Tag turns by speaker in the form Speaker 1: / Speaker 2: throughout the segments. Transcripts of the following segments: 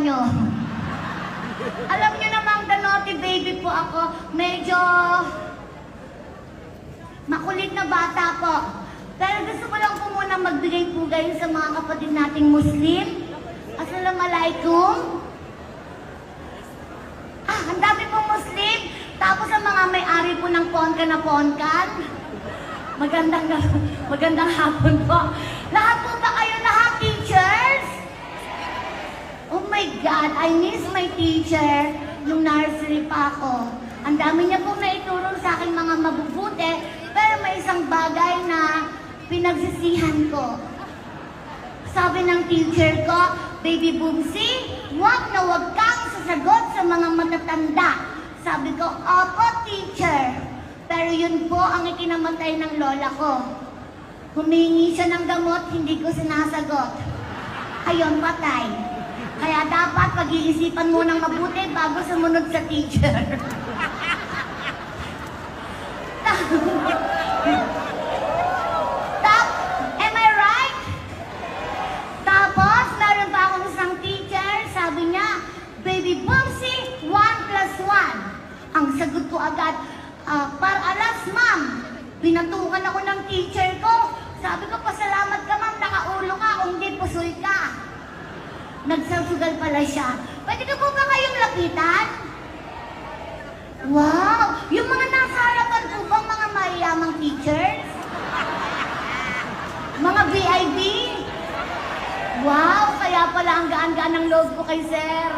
Speaker 1: nyo. Alam nyo namang the naughty baby po ako. Medyo makulit na bata po. Pero gusto ko lang po muna magbigay pugay sa mga kapatid nating Muslim. Assalamualaikum. Ah, ang dami pong Muslim. Tapos ang mga may-ari po ng ponka na ponkan. Magandang, magandang hapon po. Lahat po ba kayo lahat teachers? Oh my God, I miss my teacher nung nursery pa ako. Ang dami niya pong naituro sa akin mga mabubuti, pero may isang bagay na pinagsisihan ko. Sabi ng teacher ko, Baby Boomsy, huwag na huwag kang sasagot sa mga matatanda. Sabi ko, Opo, teacher. Pero yun po ang ikinamatay ng lola ko. Humingi siya ng gamot, hindi ko sinasagot. Ayun, patay. Kaya dapat pag-iisipan mo ng mabuti bago sumunod sa teacher. Tap, am I right? Tapos, meron pa akong isang teacher, sabi niya, Baby Boomsy, 1 plus 1. Ang sagot ko agad, ah, par alas, ma'am. Pinatukan ako ng teacher ko. Sabi ko, pasalamat ka, ma'am, nakaulo ka, kung hindi, pusoy ka. Nagsasugal pala siya. Pwede ka po ba kayong lapitan? Wow! Yung mga nasa harapan po bang mga mayamang teachers? Mga VIB? Wow! Kaya pala ang gaan-gaan ng loob ko kay sir.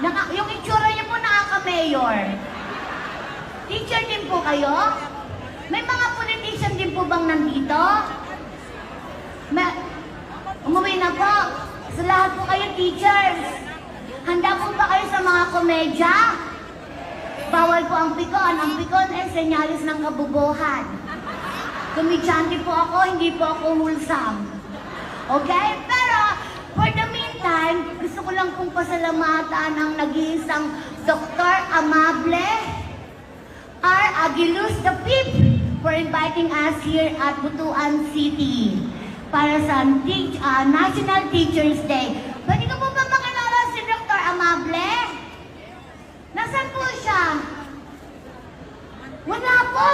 Speaker 1: Naka, yung itsura niyo po nakaka-mayor. Teacher din po kayo? May mga politician din po bang nandito? May, umuwi na po. Sa lahat po kayo teachers. Handa po ba kayo sa mga komedya? Bawal po ang pikon. Ang pikon ay senyalis ng kabubuhan. Kumidyante po ako, hindi po ako wholesome. Okay? Pero, for the meantime, gusto ko lang pong pasalamatan ang nag-iisang Dr. Amable R. Aguiluz the Fifth for inviting us here at Butuan City para sa teach, ah, National Teachers Day. Pwede ko po ba makilala si Dr. Amable? Nasaan po siya? Wala po!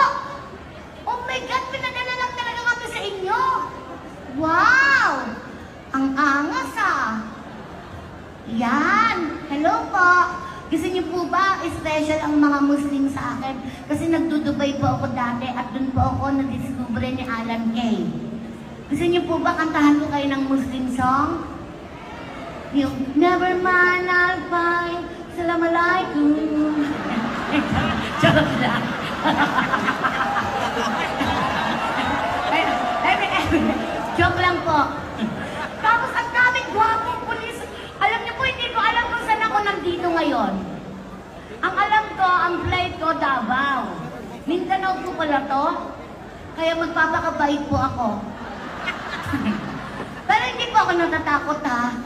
Speaker 1: Oh my God, pinadala lang talaga kami sa inyo! Wow! Ang angas ah! Yan! Hello po! Gusto niyo po ba special ang mga Muslim sa akin? Kasi nagdudubay po ako dati at doon po ako na-discover ni Alan Kay. Gusto niyo po ba kantahan ko kayo ng Muslim song? Yung Never mind, I'll find Salam alaikum. Joke lang. Joke lang po. Tapos ang daming gwapong pulis. Alam niyo po, hindi ko alam kung saan ako nandito ngayon. Ang alam ko, ang flight ko, Davao. Mindanao po pala to. Kaya magpapakabait po ako. Hindi po ako natatakot ha.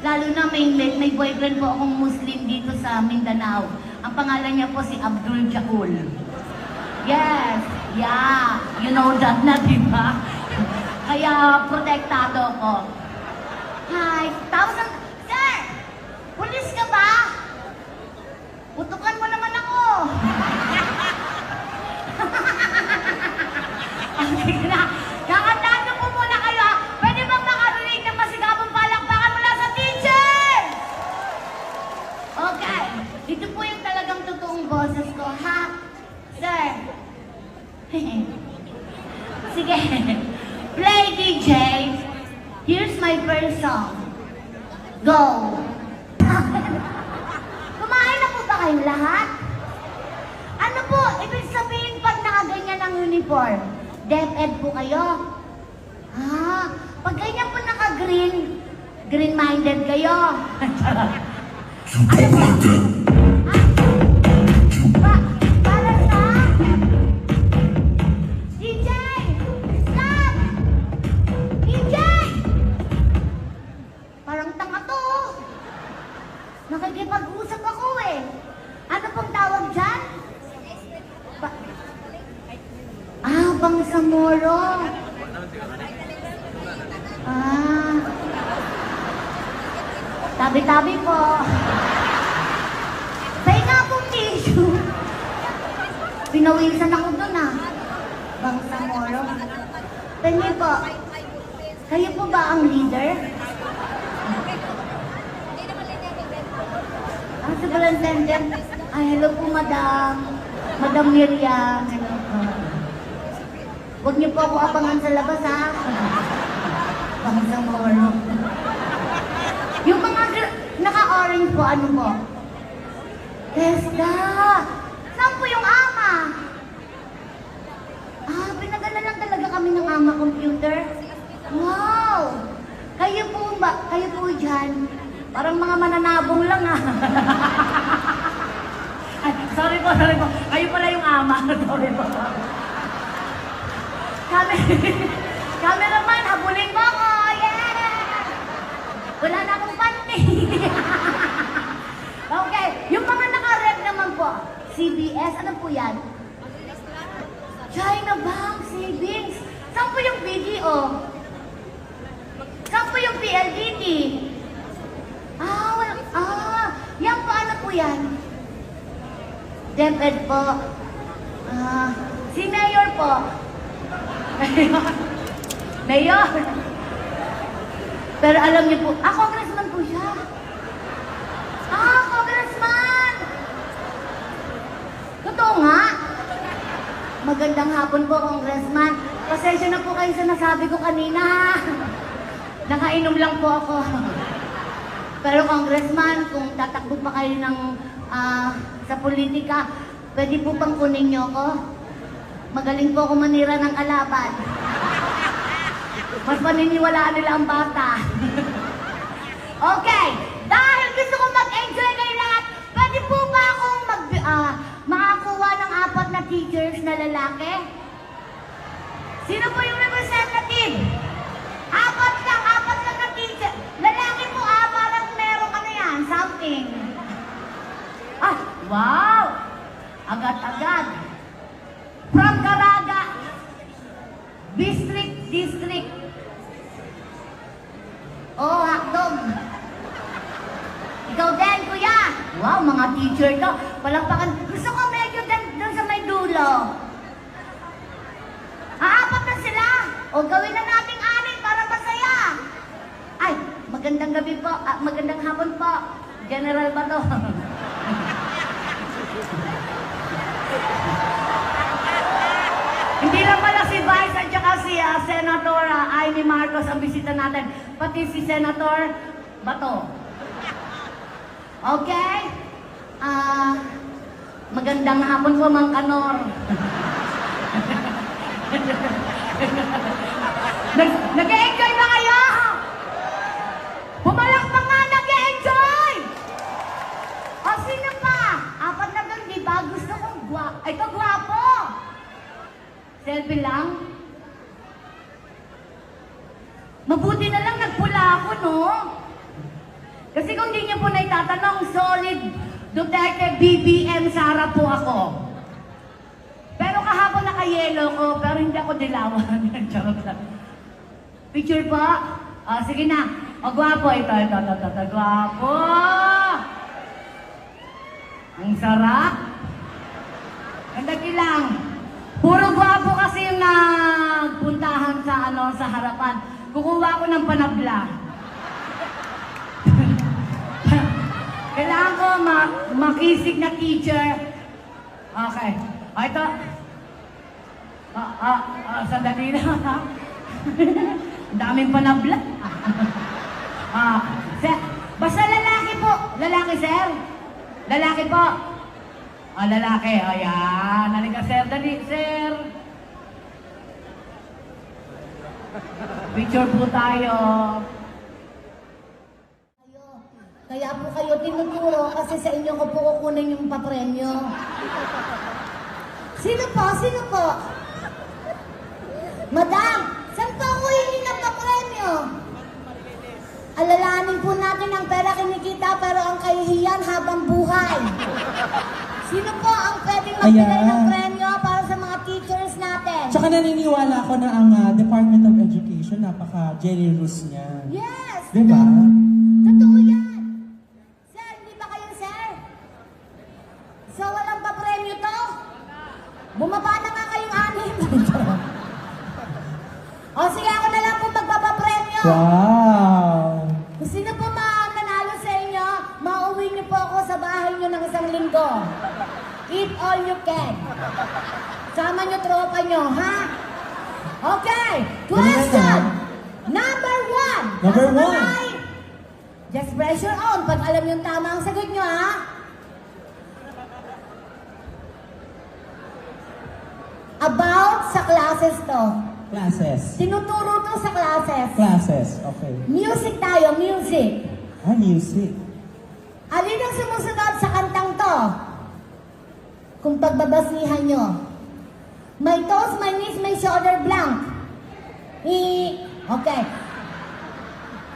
Speaker 1: Lalo na may, may boyfriend po akong Muslim dito sa Mindanao. Ang pangalan niya po si Abdul Jakul. Yes, yeah, you know that na, di ba? Kaya protektado ko. Hi, thousand, sir! Pulis ka ba? Putukan mo naman ako. Ang sige na. Kakantahan niyo po muna kayo. ha? Pwede bang makarinig ng masigabong palakpakan mula sa teacher? Okay. Ito po yung talagang totoong boses ko, ha? Sir. Sige. Play, DJ. Here's my first song. Go. Kumain na po ba kayong lahat? Ano po, ibig sabihin pag nakaganyan ang uniform? DepEd po kayo? Ah, pag ganyan po naka-green, green-minded kayo.
Speaker 2: You don't
Speaker 1: Pinawisan ako dun ah. Bangsa moro. Tingin po, kayo po ba ang leader? Ah, superintendent. Ay, hello po, madam. Madam Miriam. Hello po. Huwag niyo po ako abangan sa labas, ha? Bangsa moro. Yung mga naka-orange po, ano po? Testa! Saan po yung ama? Ah, pinadala lang talaga kami ng ama computer. Wow! Kayo po ba? Kayo po dyan? Parang mga mananabong lang ah. Sorry po, sorry po. Kayo pala yung ama. sorry po. Kami, cameraman, habulin mo ako. Yeah! Wala na akong panty. okay, yung mga naka-red naman po, CBS, ano po yan? China Bank Savings. Saan po yung BDO? Saan po yung PLDT? Ah, wala. Ah, yan po, ano po yan? DepEd po. Ah, si Mayor po. Mayor. Pero alam niyo po, ah, congressman po siya. Ah, congressman! Totoo nga. Magandang hapon po, congressman. Pasensya na po kayo sa nasabi ko kanina. Nakainom lang po ako. Pero congressman, kung tatakbo pa kayo ng ah, sa politika, pwede po bang kunin niyo ako? Magaling po ako manira ng kalaban. Mas paniniwalaan nila ang bata. okay, dahil gusto ko mag-enjoy kayo lahat, pwede po ba akong mag, ah, makakuha ng apat na teachers na lalaki? Representative? Apat lang, apat teacher. Lalaki po ah, parang merong ano yan, something. Ah, wow! Agad-agad. From Caraga, District, District. Oh, hakdog. Ikaw din, kuya. Wow, mga teacher to. Palakpakan. Gusto ko medyo din doon sa may dulo. Aapat na sila. O gawin na nating anin para masaya. Ay, magandang gabi po. Ah, magandang hapon po. General ba to? Hindi lang pala si Vice at saka si ah, Senator uh, Amy Marcos ang bisita natin. Pati si Senator Bato. Okay? Ah, magandang hapon po, Mang Kanor. Nag-enjoy ba kayo? Pumalakpak nga, nag-enjoy! O sino pa? Apat na doon, di ba? Gusto kong gwa... Ay, ito gwapo! Selfie lang? Mabuti na lang nagpula ako, no? Kasi kung di niyo po na itatanong, solid Duterte BBM Sara po ako. Pero kahapon naka-yellow ko, pero hindi ako dilawan. Charot lang. Picture po? Ah, sige na. O, gwapo. Ito, ito, ito, ito, ito. Gwapo! Ang sarap. Ang lang. Puro gwapo kasi yung nagpuntahan sa ano sa harapan. Kukuha ko ng panabla. Kailangan ko ma- makisig na teacher. Okay. Ah, ito. Ah, ah, ah, sandali na. daming panabla. ah, sir, basta lalaki po. Lalaki, sir. Lalaki po. Ah, lalaki. Ayan. Halika, sir. Dali, sir. Picture po tayo. Kaya po kayo tinuturo kasi sa inyo ko po kukunin yung papremyo. Sino po? Sino po? Madam, saan po ako hihingi ng papremyo? Alalahanin po natin ang pera kinikita pero ang kahihiyan habang buhay. Sino po ang pwedeng magbigay
Speaker 3: Ayan.
Speaker 1: ng premyo para sa mga teachers natin?
Speaker 3: Tsaka naniniwala ako na ang ah, Department of Education, napaka-generous niya.
Speaker 1: Yes!
Speaker 3: Di ba?
Speaker 1: Totoo yan. Bumaba na nga kayong anim. o sige, ako na lang po magpapapremyo.
Speaker 3: Wow!
Speaker 1: Kung sino po mananalo sa inyo, mauwi niyo po ako sa bahay niyo ng isang linggo. Eat all you can. Sama niyo tropa niyo, ha? Okay, question number one.
Speaker 3: Number
Speaker 1: Nasa
Speaker 3: one.
Speaker 1: kamay? Just pressure on pag alam yung tama ang sagot niyo, ha? About sa classes to.
Speaker 3: Classes.
Speaker 1: Tinuturo to sa classes.
Speaker 3: Classes, okay.
Speaker 1: Music tayo, music.
Speaker 3: Ah, music.
Speaker 1: Alin ang sumusunod sa kantang to? Kung pagbabasihan nyo. My toes, my knees, my shoulder blank. I... Okay.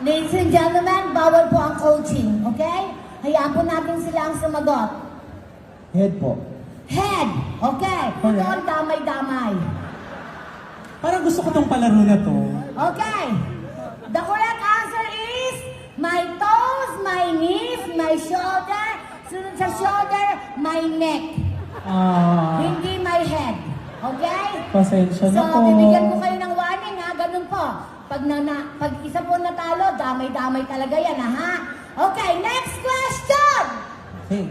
Speaker 1: Ladies and gentlemen, bawal po ang coaching, okay? Hayaan po natin sila ang sumagot.
Speaker 3: Head po.
Speaker 1: Head, okay. Ito ang damay-damay.
Speaker 3: Parang gusto ko tong palaro na to.
Speaker 1: Okay. The correct answer my toes, my knees, my shoulder, sunod sa shoulder, my neck.
Speaker 3: Ah,
Speaker 1: Hindi my head. Okay?
Speaker 3: pasensya
Speaker 1: So,
Speaker 3: na po.
Speaker 1: bibigyan ko kayo ng warning ha, ganun po. Pag, na, na, pag isa po natalo, damay-damay talaga yan ha, ha? Okay, next question!
Speaker 3: Okay.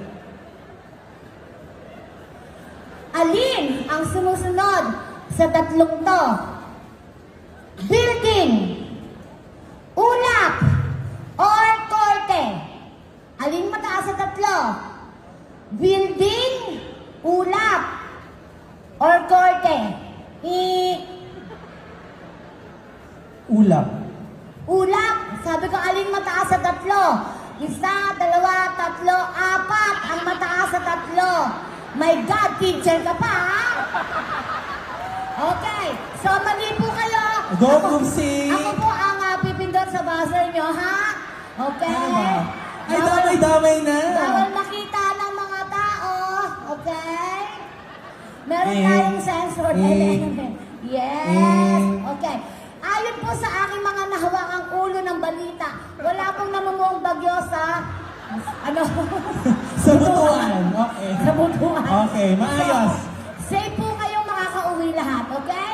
Speaker 1: Alin ang sumusunod sa tatlong to? Building, ulap,
Speaker 3: ano?
Speaker 1: Sa
Speaker 3: butuan. Okay.
Speaker 1: sa butuan.
Speaker 3: Okay, maayos.
Speaker 1: So, safe po kayong makakauwi lahat, okay?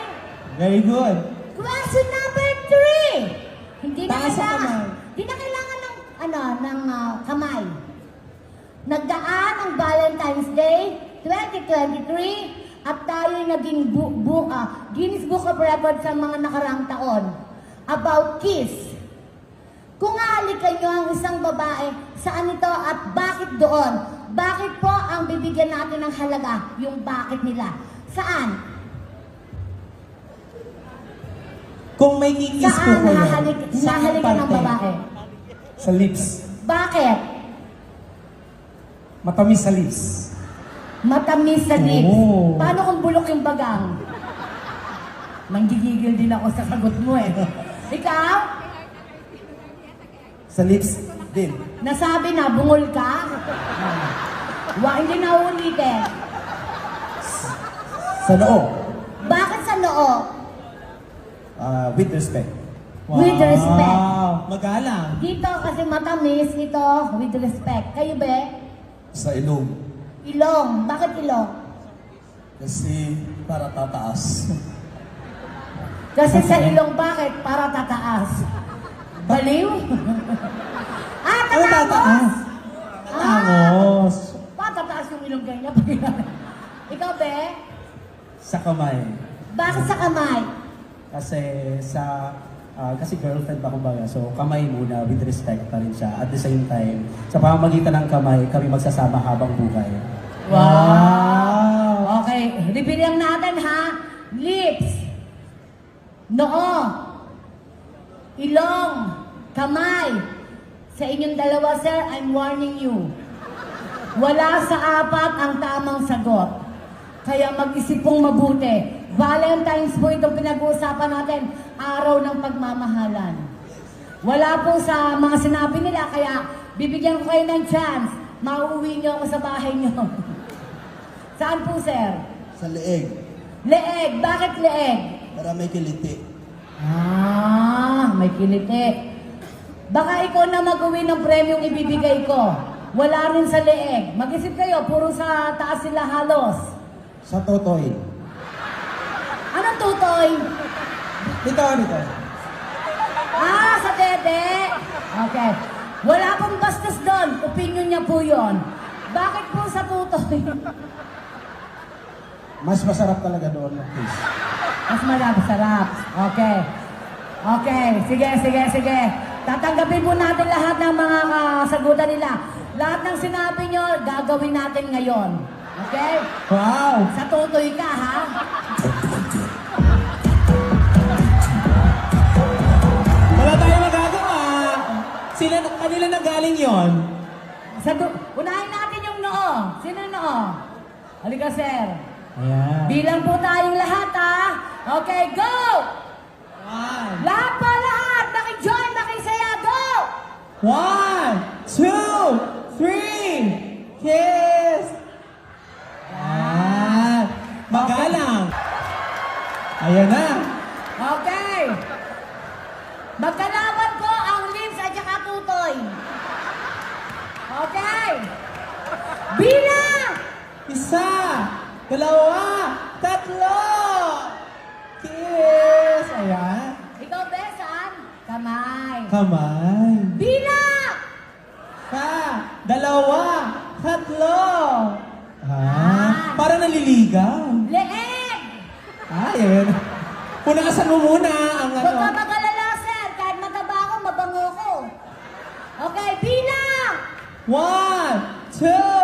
Speaker 3: Very good.
Speaker 1: Question number three. Hindi na
Speaker 3: Taas ang
Speaker 1: kailangan. Hindi na kailangan ng ano ng ah, kamay. Nagdaan ang Valentine's Day 2023 at tayo naging bu bu ah, Guinness Book of Records sa mga nakaraang taon about kiss. Kung halikan nyo ang isang babae, saan ito at bakit doon? Bakit po ang bibigyan natin ng halaga? Yung bakit nila. Saan?
Speaker 3: Kung may kikis po
Speaker 1: Saan
Speaker 3: ko yan,
Speaker 1: hahalik,
Speaker 3: saan
Speaker 1: hahalikan
Speaker 3: parte?
Speaker 1: babae?
Speaker 3: Sa lips.
Speaker 1: Bakit?
Speaker 3: Matamis sa lips.
Speaker 1: Matamis sa lips.
Speaker 3: Oo.
Speaker 1: Paano kung bulok yung bagang? Manggigigil din ako sa sagot mo eh. Ikaw?
Speaker 3: Sa lips din.
Speaker 1: Nasabi na, bungol ka? Wa, hindi na ulitin.
Speaker 3: Sa noo.
Speaker 1: Bakit sa noo?
Speaker 3: Ah, with respect.
Speaker 1: With respect.
Speaker 3: Magalang.
Speaker 1: Dito kasi matamis, ito with respect. Kayo be?
Speaker 2: Sa ilong.
Speaker 1: Ilong. Bakit ilong?
Speaker 2: Kasi para tataas.
Speaker 1: Kasi sa ilong bakit? Para tataas. Baliw? ah,
Speaker 3: Ano
Speaker 1: tatapos?
Speaker 3: tataas?
Speaker 1: Ah,
Speaker 3: Tangos.
Speaker 1: patataas yung ilong ganyan. Ikaw, be?
Speaker 3: Sa kamay.
Speaker 1: Bakit sa kamay?
Speaker 3: Kasi sa ah, kasi girlfriend ba kumbaga. So kamay muna with respect pa rin siya. At the same time, sa pamamagitan ng kamay, kami magsasama habang buhay. Wow!
Speaker 1: Okay, repeat natin ha. Lips. Noo. Ilong. Kamay. Sa inyong dalawa, sir, I'm warning you. Wala sa apat ang tamang sagot. Kaya mag-isip pong mabuti. Valentine's po itong pinag-uusapan natin, araw ng pagmamahalan. Wala po sa mga sinabi nila, kaya bibigyan ko kayo ng chance. Mauuwi niyo ako sa bahay niyo. Saan po, sir?
Speaker 2: Sa leeg.
Speaker 1: Leeg. Bakit leeg?
Speaker 2: Para may kiliti.
Speaker 1: Ah, may kiliti. Baka ikaw na mag-uwi ng premyong ibibigay ko. Wala rin sa leeg. Mag-isip kayo, puro sa taas sila halos.
Speaker 3: Sa Totoy.
Speaker 1: Anong tutoy?
Speaker 3: Dito, dito.
Speaker 1: Ah, sa dede. Okay. Wala pong bastos doon. Opinion niya po yon. Bakit po sa tutoy?
Speaker 3: Mas masarap talaga doon ng kiss.
Speaker 1: Mas marap, sarap. Okay. Okay. Sige, sige, sige. Tatanggapin po natin lahat ng mga kasagutan nila. Lahat ng sinabi nyo, gagawin natin ngayon. Okay?
Speaker 3: Wow!
Speaker 1: Sa tutoy ka, ha?
Speaker 4: Wala tayong magagawa. Sila, kanila na galing yon.
Speaker 1: Sa tu- Unahin natin yung noo. Sino yung noo? Halika, sir.
Speaker 4: Ayan.
Speaker 1: Bilang po tayong lahat, ha? Okay, go!
Speaker 4: One.
Speaker 1: Lahat pa lahat!
Speaker 4: One, two, three. Kiss. Ayan. Magalang. Ayan na.
Speaker 1: Okay. Magkalaban ko ang lips at saka tutoy. Okay. Bilang!
Speaker 4: Isa, dalawa, tatlo. Kiss. Ayan.
Speaker 1: Ikaw, Besan. Kamay.
Speaker 4: Kamay.
Speaker 1: Bilang!
Speaker 4: Isa, dalawa, tatlo.
Speaker 1: Ah.
Speaker 4: Ah, naliligaw.
Speaker 1: Leeg!
Speaker 4: Ah, yun. Punasan mo muna ang
Speaker 1: Huwag ka
Speaker 4: ano.
Speaker 1: mag-alala, sir. Kahit mataba ako, mabango ko. Okay, bilang!
Speaker 4: One, two,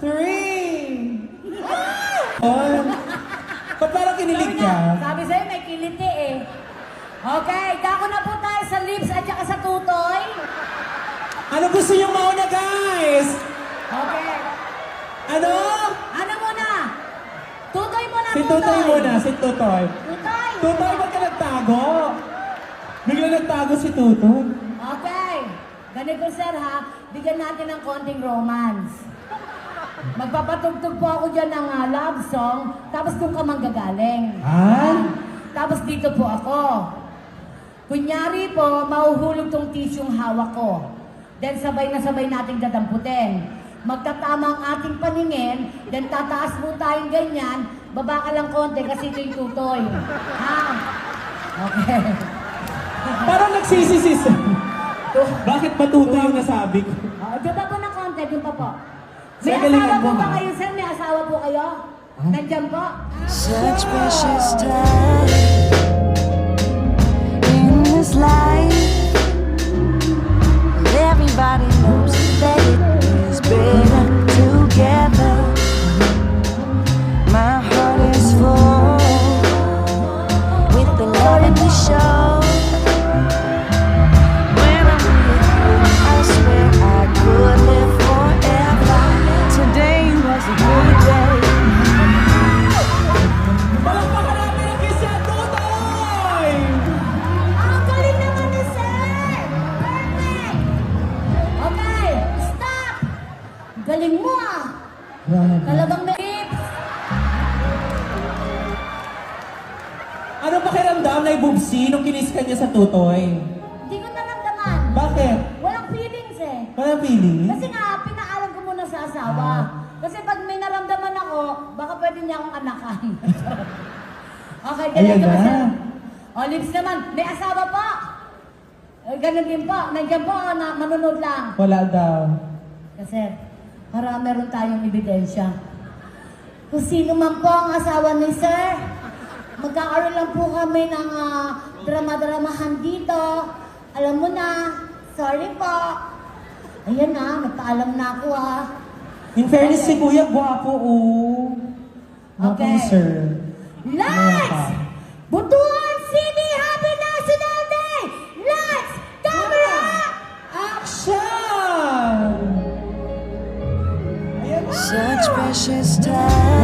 Speaker 4: three. Ah! Ba't parang kinilig ka?
Speaker 1: sabi sa'yo, may kiliti eh. Okay, dako na po tayo sa lips at saka sa tutoy.
Speaker 4: Ano gusto niyo mauna, guys?
Speaker 1: Okay.
Speaker 4: Ano?
Speaker 1: Ano
Speaker 4: Si Tutoy muna, si Tutoy.
Speaker 1: Tutoy!
Speaker 4: Tutoy, ba't ka nagtago? Bigla nagtago si Tutoy.
Speaker 1: Okay. Ganito sir ha, bigyan natin ng konting romance. Magpapatugtog po ako dyan ng ah, love song, tapos kung ka manggagaling.
Speaker 4: Ah?
Speaker 1: Tapos dito po ako. Kunyari po, mahuhulog tong tissue hawak ko. Then sabay na sabay nating dadamputin. Magtatama ang ating paningin, then tataas mo tayong ganyan, baba ka lang konti kasi ito yung tutoy. Ha? Okay.
Speaker 4: Parang nagsisisis. Bakit ba Tutoy yung nasabi ko?
Speaker 1: Ah, di ba po ng konti? Doon pa po. May
Speaker 4: Sa galingan
Speaker 1: asawa po
Speaker 4: mo,
Speaker 1: ba
Speaker 4: ha?
Speaker 1: kayo, sir? May asawa po kayo? Nandiyan po?
Speaker 5: Such precious time in this life. Everybody knows that it is better
Speaker 4: niya sa Tutoy?
Speaker 1: Hindi ko naramdaman.
Speaker 4: Bakit?
Speaker 1: Walang feelings eh.
Speaker 4: Walang feeling?
Speaker 1: Kasi nga, pinaalam ko muna sa asawa.
Speaker 4: Ah.
Speaker 1: Kasi pag may naramdaman ako, baka pwede niya akong anakan. okay, ganun ka sir? O, lips naman. May asawa pa. Eh, ganun din po. Nandiyan po, na, manunod lang.
Speaker 4: Wala daw.
Speaker 1: Kasi, para meron tayong ebidensya. Kung sino man po ang asawa ni Sir, magkakaroon lang po kami ng ah, drama-dramahan dito. Alam mo na, sorry po. Ayan na, nagpaalam na ako ah.
Speaker 4: In fairness, si Kuya, gwapo, oh.
Speaker 1: Okay.
Speaker 4: sir.
Speaker 1: Lights! Butuan City Happy National Day! Lights! Camera!
Speaker 4: Action! Ayan na.
Speaker 5: Such precious time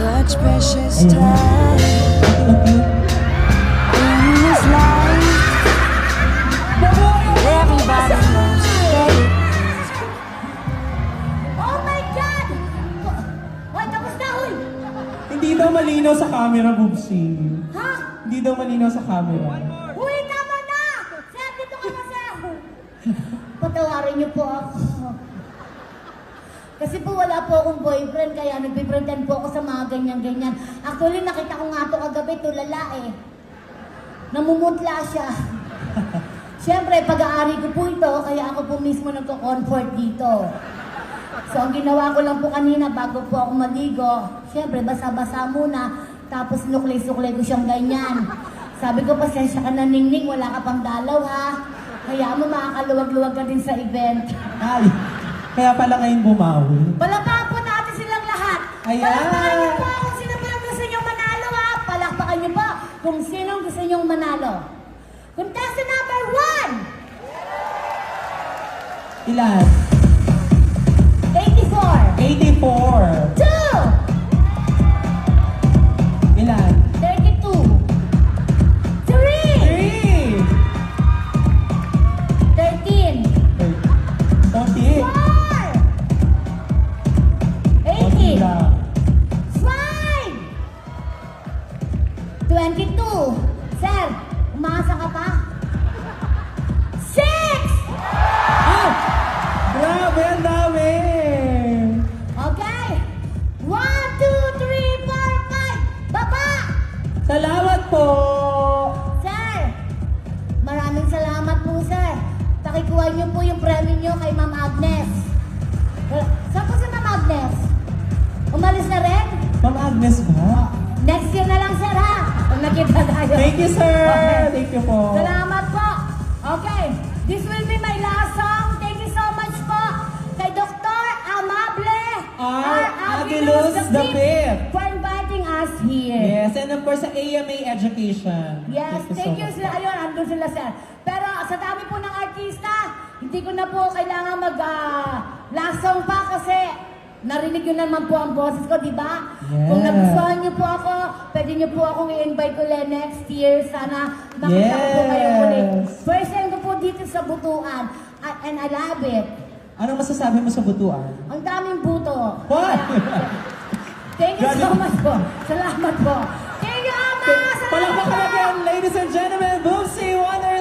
Speaker 5: Such precious time in this life. Everybody knows
Speaker 1: Oh my God! Hoy, tapos na, hoy!
Speaker 4: Hindi daw malinaw sa camera, Bubsy.
Speaker 1: Ha?
Speaker 4: Hindi daw malinaw sa camera.
Speaker 1: Uy, tama na! Sir, dito ka na, sir! Patawarin niyo po ako. Kasi po wala po akong boyfriend, kaya nagbe-pretend po ako sa mga ganyan-ganyan. Actually, nakita ko nga ito kagabi, tulala eh. Namumutla siya. Siyempre, pag-aari ko po ito, kaya ako po mismo nagko-comfort dito. So, ang ginawa ko lang po kanina bago po ako maligo, siyempre, basa-basa muna, tapos nuklay-suklay ko siyang ganyan. Sabi ko, pasensya ka na, Ningning, wala ka pang dalaw, ha? Kaya mo makakaluwag-luwag ka din sa event.
Speaker 4: Ay, kaya pala ngayon bumawi.
Speaker 1: Palakpakan po natin silang lahat.
Speaker 4: Ayan.
Speaker 1: Palakpakan niyo po kung sino po yung gusto niyong manalo, ha? Palakpakan niyo po kung sino gusto niyong manalo. Contestant number one,
Speaker 4: Ilan?
Speaker 1: 84.
Speaker 4: 84. The Fifth.
Speaker 1: for inviting us here.
Speaker 4: Yes, and of course, sa AMA Education.
Speaker 1: Yes, thank you sila. Ayun, andun sila, sir. Pero sa dami po ng artista, hindi ko na po kailangan mag last song pa kasi narinig yun naman po ang boses ko, di ba? Kung
Speaker 4: Yes.
Speaker 1: nagustuhan niyo po ako, pwede niyo po akong i-invite ulit next year. Sana makita ko po kayo
Speaker 4: Yes.
Speaker 1: ulit. First time ko po dito sa Butuan. And I love it.
Speaker 4: Anong masasabi mo sa butuan?
Speaker 1: Ang daming buto.
Speaker 4: What?
Speaker 1: Thank you so much po. Salamat po. Thank you, Ama! Salamat po! Palakpakan again,
Speaker 4: ladies and gentlemen, Boomsy Wonder